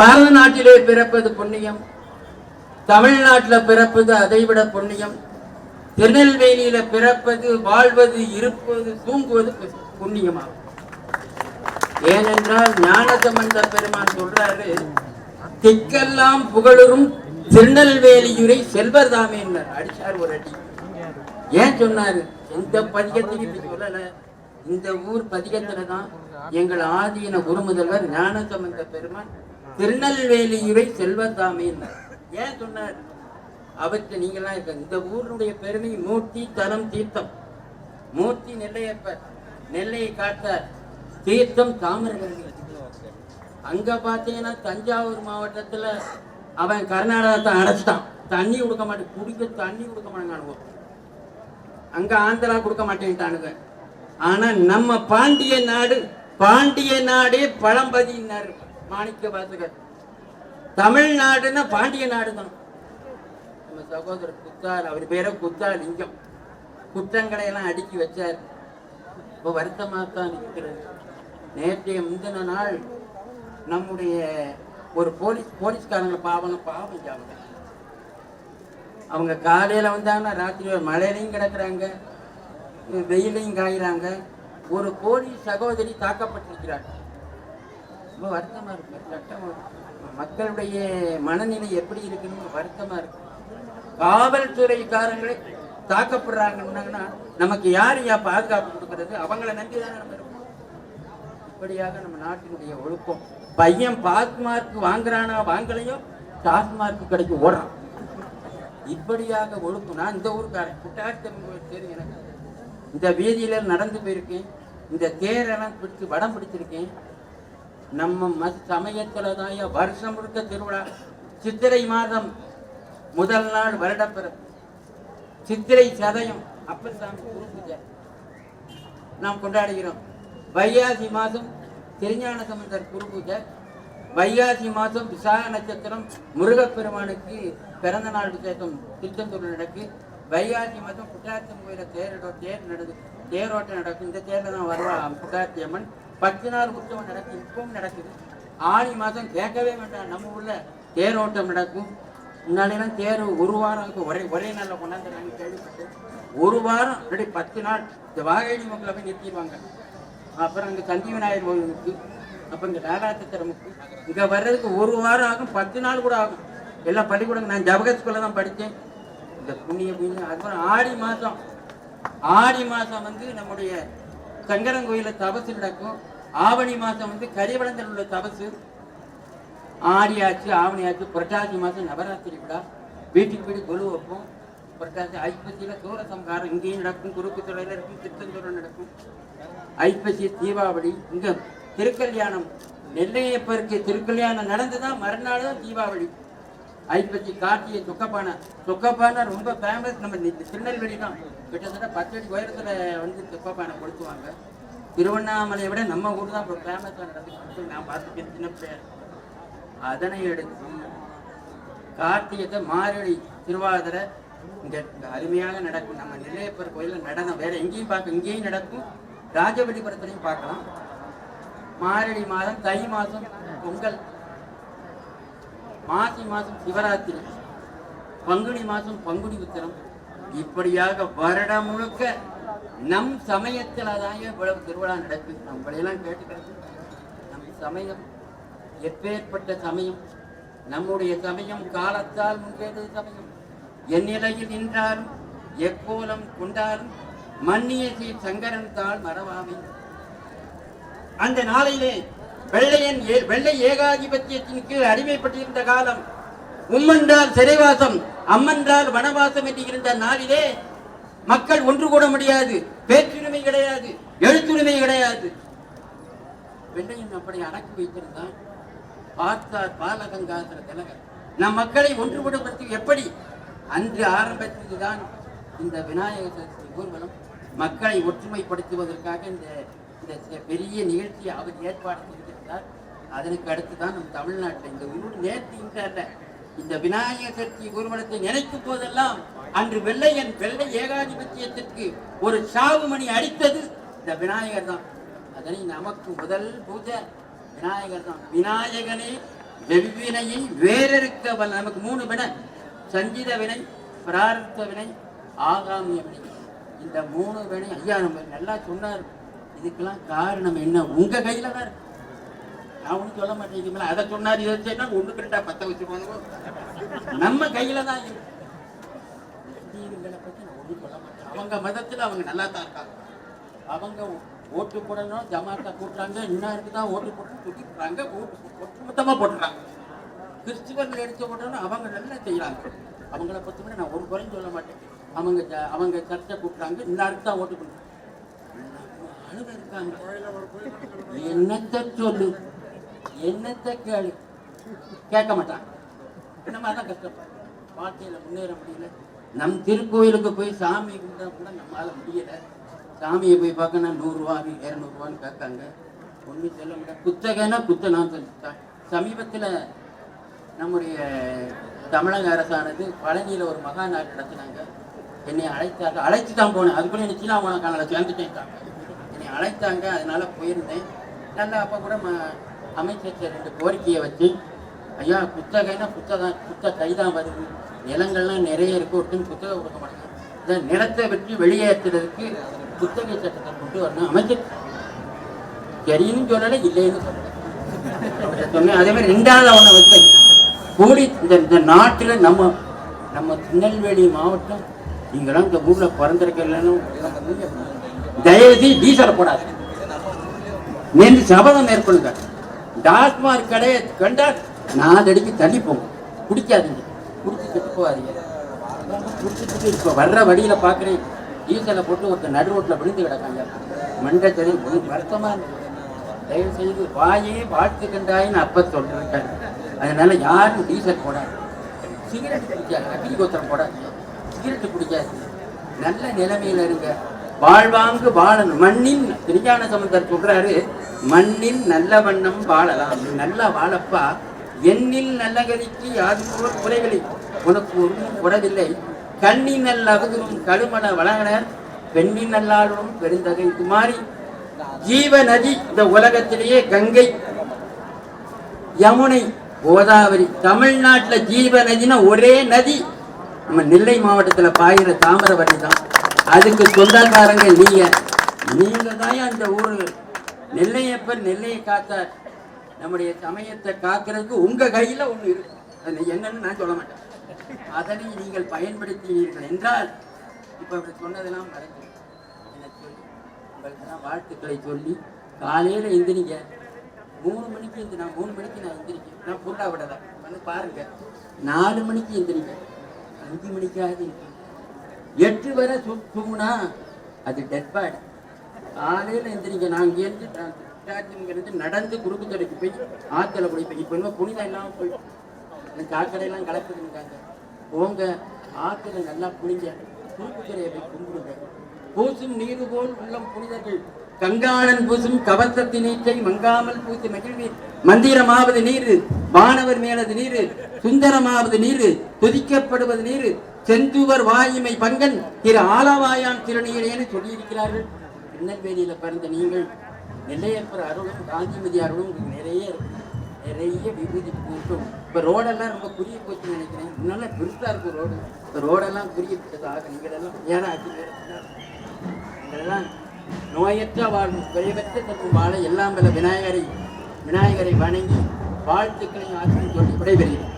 பாரத நாட்டிலே பிறப்பது புண்ணியம். தமிழ்நாட்டில் பிறப்பது அதைவிட புண்ணியம். திருநெல்வேலியில பிறப்பது வாழ்வது இருப்பது தூங்குவது புண்ணியமாகும். ஏனென்றால் ஞானசம்பந்த பெருமான் சொல்றாரு திக்கெல்லாம் புகழரும் திருநெல்வேலியுரை செல்வர் தாமே அடிச்சார் ஒரு அடி. ஏன் சொன்னாரு? இந்த பதிகத்தையும் இப்படி சொல்லல. இந்த ஊர் பதிகத்துல தான் எங்கள் ஆதீன குருமுதல்வர் ஞானசம்பந்த பெருமான் திருநெல்வேலியுரை செல்வர் தாமே ஏன் சொன்னார்? அவருக்கு நீங்களாம் இருக்க இந்த ஊருடைய பெருமை மூர்த்தி தரம் தீர்த்தம். மூர்த்தி நெல்லையப்பர் நெல்லையை காட்டார் தீர்த்தம் தாமிரபரணி. அங்க பார்த்தீங்கன்னா தஞ்சாவூர் மாவட்டத்துல அவன் கர்நாடகத்தை அடைச்சிட்டான். தண்ணி கொடுக்க மாட்டேன் குடிக்க தண்ணி கொடுக்க மாட்டேங்கானுங்க அங்க ஆந்திரா கொடுக்க மாட்டேன்ட்டானுங்க. ஆனா நம்ம பாண்டிய நாடு பாண்டிய நாடே பழம்பதியினார். மாணிக்க வாசகர். தமிழ்நாடுன்னா பாண்டிய நாடு தான் நம்ம சகோதரர் குத்தால் அவர் பேரை குத்தால் லிங்கம். குற்றங்களை எல்லாம் அடுக்கி வச்சார். இப்போ வருத்தமாக தான் இருக்கிறது. நேற்றைய முந்தின நாள் நம்முடைய ஒரு போலீஸ் போலீஸ்காரங்க பாவம் பாவம் அவங்க. அவங்க காலையில் வந்தாங்கன்னா ராத்திரி மழையிலையும் கிடக்குறாங்க வெயிலையும் காயிறாங்க. ஒரு போலீஸ் சகோதரி தாக்கப்பட்டிருக்கிறாங்க ரொம்ப வருத்தமாக இருக்கு சட்டம் மக்களுடைய மனநிலை எப்படி இருக்குன்னு வருத்தமாக இருக்கு காவல்துறைக்காரங்களே தாக்கப்படுறாங்கன்னா நமக்கு யார் யா பாதுகாப்பு கொடுக்கறது? அவங்கள நம்பி தானே நம்ம இருக்கோம். இப்படியாக நம்ம நாட்டினுடைய ஒழுக்கம். பையன் பாஸ் மார்க் வாங்குறானா வாங்கலையோ? டாஸ்மார்க் கடைக்கு ஓடுறான். இப்படியாக ஒழுக்கம். நான் இந்த ஊருக்காரன். குட்டார்த்தம் தெரியும் எனக்கு. இந்த வீதியில நடந்து போயிருக்கேன். இந்த தேரெல்லாம் பிடிச்சு வடம் பிடிச்சிருக்கேன். நம்ம ம சமயத்துல தான் வருஷம் முழுக்க திருவிழா. சித்திரை மாதம் முதல் நாள் வருடப்பிறப்பு. சித்திரை சதயம் அப்பசாமி குரு பூஜை. நாம் கொண்டாடுகிறோம். வைகாசி மாதம் திருஞான சம்பந்தர் குரு பூஜை. வைகாசி மாதம் விசாக நட்சத்திரம் முருகப்பெருமானுக்கு பிறந்த நாள் விசேஷம் திருச்செந்தூர் நடக்கு. வைகாசி மாதம் குட்டாரத்தம் கோயில தேரோட தேர் நடந்து தேரோட்டம் நடக்கும். இந்த தேரில் தான் வருவா குட்டாரத்தி அம்மன் பத்து நாள் உற்சவம் நடக்கும் இப்பவும் நடக்குது. ஆடி மாதம் கேட்கவே வேண்டாம். நம்ம ஊர்ல தேரோட்டம் நடக்கும். முன்னாடிலாம் தேர் ஒரு வாரம் ஒரே ஒரே நாளில் கொண்டாந்து நாங்கள் கேள்விப்பட்டேன் ஒரு வாரம் அப்படி பத்து நாள் இந்த வாகையடி மக்களை போய் நிறுத்திடுவாங்க. அப்புறம் அங்கே சந்தி விநாயகர் கோயிலுக்கு அப்போ இங்கே நாடாத்திரமுக்கு இங்கே வர்றதுக்கு ஒரு வாரம் ஆகும். பத்து நாள் கூட ஆகும். எல்லாம் பள்ளிக்கூடம் நான் ஜவகத் ஸ்கூலில் தான் படித்தேன். இந்த புண்ணிய புண்ணியம். அதுக்கப்புறம் ஆடி மாதம். ஆடி மாதம் வந்து நம்முடைய சங்கரங்கோயிலில் தபசு நடக்கும். ஆவணி மாதம் வந்து கரிவளத்தில் உள்ள தபசு. ஆடி ஆச்சு ஆவணி ஆச்சு புரட்டாசி மாதம் நவராத்திரி விழா. வீட்டுக்கு வீடு கொலு வைப்போம். புரட்டாசி ஐப்பசியில் சூரசம்காரம் இங்கேயும் நடக்கும் குறுக்கு இருக்கும் திருத்தந்தூரம் நடக்கும். ஐப்பசி தீபாவளி இங்கே திருக்கல்யாணம். நெல்லையப்பருக்கு திருக்கல்யாணம் நடந்துதான் மறுநாள் தான் தீபாவளி. ஐப்பசி கார்த்திகை சொக்கப்பானை. சொக்கப்பானை ரொம்ப ஃபேமஸ் நம்ம இந்த திருநெல்வேலி தான் கிட்டத்தட்ட பத்து அடி உயரத்தில் வந்து சொக்கப்பானை கொடுத்துவாங்க திருவண்ணாமலையை விட நம்ம ஊர் தான் இப்போ ஃபேமஸாக நடந்துட்டு நான் பார்த்துருக்கேன் சின்ன பிள்ளையார் அதனை எடுத்து கார்த்திகத்தை மாரடி திருவாதிரை இங்கே அருமையாக நடக்கும். நம்ம நெல்லையப்பர் கோயிலில் நடனம் வேற எங்கேயும் பார்க்க இங்கேயும் நடக்கும். ராஜபலிபுரத்துலையும் பார்க்கலாம். மாரடி மாதம் தை மாதம் பொங்கல். மாசி மாதம் சிவராத்திரி. பங்குனி மாதம் பங்குனி உத்திரம். இப்படியாக வருடம் முழுக்க நம் சமயத்தில் தான் இவ்வளவு திருவிழா நடக்குது. நம்மளையெல்லாம் கேட்டுக்கிறது நம் சமயம் எப்பேற்பட்ட சமயம்? நம்முடைய சமயம் காலத்தால் முன்னேறது சமயம். என் நிலையில் நின்றாலும் எக்கோலம் கொண்டாலும் மன்னிய ஸ்ரீ சங்கரன் தாள் மறவாமை. அந்த நாளிலே வெள்ளையன் ஏ- வெள்ளை ஏகாதிபத்தியத்தின் கீழ் அடிமைப்பட்டிருந்த காலம் உம்மன்றால் சிறைவாசம் அம்மன்றால் வனவாசம் என்று இருந்த நாளிலே மக்கள் ஒன்று கூட முடியாது. பேச்சுரிமை கிடையாது எழுத்துரிமை கிடையாது. வெள்ளையன் அப்படி அடக்கி வைத்திருந்தான் பார்த்தார் பாலகங்காதர திலகர். நம் மக்களை ஒன்றுபடுத்தி எப்படி? அன்று ஆரம்பித்ததுதான் இந்த விநாயகர் சதுர்த்தி ஊர்வலம் மக்களை ஒற்றுமைப்படுத்துவதற்காக இந்த இந்த பெரிய நிகழ்ச்சியை அவர் ஏற்பாடு செய்திருந்தார். அதற்கு அடுத்து தான் நம் தமிழ்நாட்டில் இந்த ஊர் நேர்த்தி இந்த விநாயகர் சதுர்த்தி ஊர்வலத்தை நினைக்கும் போதெல்லாம் அன்று வெள்ளையன் வெள்ளை ஏகாதிபத்தியத்திற்கு ஒரு சாவு மணி அடித்தது. இந்த விநாயகர் தான். அதனை நமக்கு முதல் பூஜை. விநாயகர் தான். விநாயகனே வெவ்வினையை வேறறுக்க வல்ல நமக்கு மூணு வினை. சஞ்சித வினை பிரார்த்த வினை ஆகாமிய வினை. இந்த மூணு வினை ஐயா நம்ம நல்லா சொன்னார். இதுக்கெல்லாம் காரணம் என்ன? உங்க கையில தான் இருக்கு. நான் ஒன்றும் சொல்ல மாட்டேங்குது அதை சொன்னார் இதை சொன்னால் ஒன்று கரெக்டாக பத்த வச்சுருவாங்க நம்ம கையில தான் இருக்கு. முஸ்லீம்களை பற்றி நான் ஒன்றும் சொல்ல மாட்டேன். அவங்க மதத்தில் அவங்க நல்லா தான் இருக்காங்க. அவங்க ஓட்டு போடணும் ஜமாத்தா கூட்டுறாங்க இன்னாருக்கு தான் ஓட்டு போடணும் தூக்கிடுறாங்க ஓட்டு ஒட்டுமொத்தமாக போட்டுறாங்க. கிறிஸ்துவர்கள் எடுத்து போட்டோம்னா அவங்க நல்லா செய்கிறாங்க அவங்கள பற்றி கூட நான் ஒரு குறையும் சொல்ல மாட்டேன். அவங்க அவங்க சர்ச்சை கூட்டுறாங்க இன்னாருக்கு தான் ஓட்டு போடுறாங்க ஆளுங்க இருக்காங்க. என்னத்த சொல்லு? என்னத்த கேளு? கேட்க மாட்டாங்க. நம்ம அதான் கஷ்டப்படுறோம் வாழ்க்கையில் முன்னேற முடியல. நம் திருக்கோயிலுக்கு போய் சாமி கும்பிட்டா கூட நம்மளால முடியலை. சாமியை போய் பார்க்கணும் நூறுரூவா இரநூறுவான்னு கேட்காங்க. ஒன்றும் சொல்ல முடியாது குத்தகைன்னா குத்த நான் சொல்லிட்டேன் சமீபத்தில் நம்முடைய தமிழக அரசானது பழனியில் ஒரு மகா நாட்டு நடத்தினாங்க. என்னை அழைத்தாங்க. அழைத்து தான் போனேன். அதுக்குள்ளே எனக்கு சீனா உனக்கான சேர்ந்துட்டேன் என்னை அழைத்தாங்க. அதனால் போயிருந்தேன். நல்லா அப்போ கூட ம அமைச்சர் ரெண்டு கோரிக்கையை வச்சு ஐயா குத்தகைன்னா புத்தகம் குத்த கைதான் வருது. நிலங்கள்லாம் நிறைய இருக்கு. ஒருத்தன் குத்தகை கொடுக்க மாட்டாங்க. இந்த நிலத்தை பற்றி வெளியேற்றுறதுக்கு குத்தகை சட்டத்தை கொண்டு வரணும். அமைச்சர் சரின்னு சொல்லலை இல்லைன்னு சொல்லலை. சொன்னேன். அதே மாதிரி ரெண்டாவது அவனை வச்சு கூடி இந்த இந்த நாட்டில் நம்ம நம்ம திருநெல்வேலி மாவட்டம் நீங்களாம் இந்த ஊரில் பிறந்திருக்கலன்னு தயவு செய்து டீசலை போடாது நேற்று சபதம் மேற்கொள்ளுங்க. டாஸ்மாக் கடையை கண்டால் நாலு அடிக்கு தள்ளி போங்க. குடிக்காதீங்க. குடிச்சு கெட்டு போகாதீங்க. குடிச்சிட்டு இப்போ வர்ற வழியில் பார்க்குறேன் டீசலை போட்டு ஒருத்தர் நடு ரோட்டில் விழுந்து கிடக்காங்க. மண்டை சரி வருத்தமாக இருந்தது தயவு செய்து வாயே வாழ்த்து கண்டாயின்னு அப்ப சொல்லிருக்காரு அதனால யாரும் டீசல் போடாது சிகரெட் குடிக்காது அக்னி கோத்திரம் போடாது சிகரெட் குடிக்காது நல்ல நிலைமையில் இருங்க. வாழ்வாங்கு வாழணும். மண்ணின் திருஞான சம்பந்தர் சொல்றாரு மண்ணின் நல்ல வண்ணம் வாழலாம். நல்லா வாழப்பா. எண்ணில் நல்ல கதிக்கு யாரும் குறைகளை உனக்கு ஒன்றும் குறவில்லை கண்ணின் நல்ல அகுதும் கழுமண வளங்கனர் பெண்ணின் நல்லாளும் பெருந்தகை இது மாதிரி ஜீவ நதி இந்த உலகத்திலேயே கங்கை. யமுனை கோதாவரி தமிழ்நாட்டில் ஜீவ நதினா ஒரே நதி. நம்ம நெல்லை மாவட்டத்தில் பாயிற தாமிரபரணி தான். அதுக்கு சொந்தக்காரங்க நீங்க. நீங்க தான் அந்த ஊர். நெல்லையப்பன் நெல்லையை காத்தார். நம்முடைய சமயத்தை காக்கிறதுக்கு உங்க கையில ஒண்ணு இருக்கு. அது என்னன்னு நான் சொல்ல மாட்டேன். அதனை நீங்கள் பயன்படுத்தினீர்கள் என்றால் இப்ப இப்படி சொன்னதெல்லாம் மறைஞ்சு எனக்கு சொல்லி உங்களுக்கெல்லாம் வாழ்த்துக்களை சொல்லி காலையில எந்திரிங்க. மூணு மணிக்கு எந்திரி நான் மூணு மணிக்கு நான் எந்திரிக்கேன். நான் புல்லா விடல. வந்து பாருங்க. நாலு மணிக்கு எந்திரிங்க. அஞ்சு மணிக்காவது எட்டு வரை தூ- அது டெட் பாடி காலையில எந்திரிங்க. நான் இங்கேருந்து நான் நடந்து குறுக்கு தடைக்கு போய் ஆத்துல குடிப்பேன் இப்போ இன்னும் புனிதம் இல்லாமல் போய் எனக்கு சாக்கடையெல்லாம் கலக்குதுங்காங்க போங்க ஆத்துல நல்லா புனிங்க குறுக்கு போய் கும்பிடுங்க. பூசும் நீரு போல் உள்ளம் புனிதர்கள் கங்காளன் பூசும் கவசத்தி நீச்சை மங்காமல் பூசி மகிழ்வீர். மந்திரமாவது நீரு வானவர் மேலது நீரு சுந்தரமாவது நீரு துதிக்கப்படுவது நீரு செந்துவர் வாயுமை பங்கன் திரு ஆலவாயான் திருநீரேன்னு சொல்லியிருக்கிறார்கள். திருநெல்வேலியில பிறந்த நீங்கள் நெல்லையப்பர் அருளும் காந்திமதி அருளும் உங்களுக்கு நிறைய இருக்கு. நிறைய விபூதி பூட்டும். இப்போ ரோடெல்லாம் ரொம்ப குறுகி போச்சுன்னு நினைக்கிறேன். முன்னால பெருசாக இருக்கும் ரோடு. இப்போ ரோடெல்லாம் குறுகி விட்டதாக நீங்கள் ஏன்னா ஆச்சு இதெல்லாம் நோயற்ற வாழ்வு குறைவற்ற தரும் வாழ எல்லாம் வல்ல விநாயகரை விநாயகரை வணங்கி வாழ்த்துக்களை ஆசிரியர் சொல்லி விடைபெறுகிறேன்.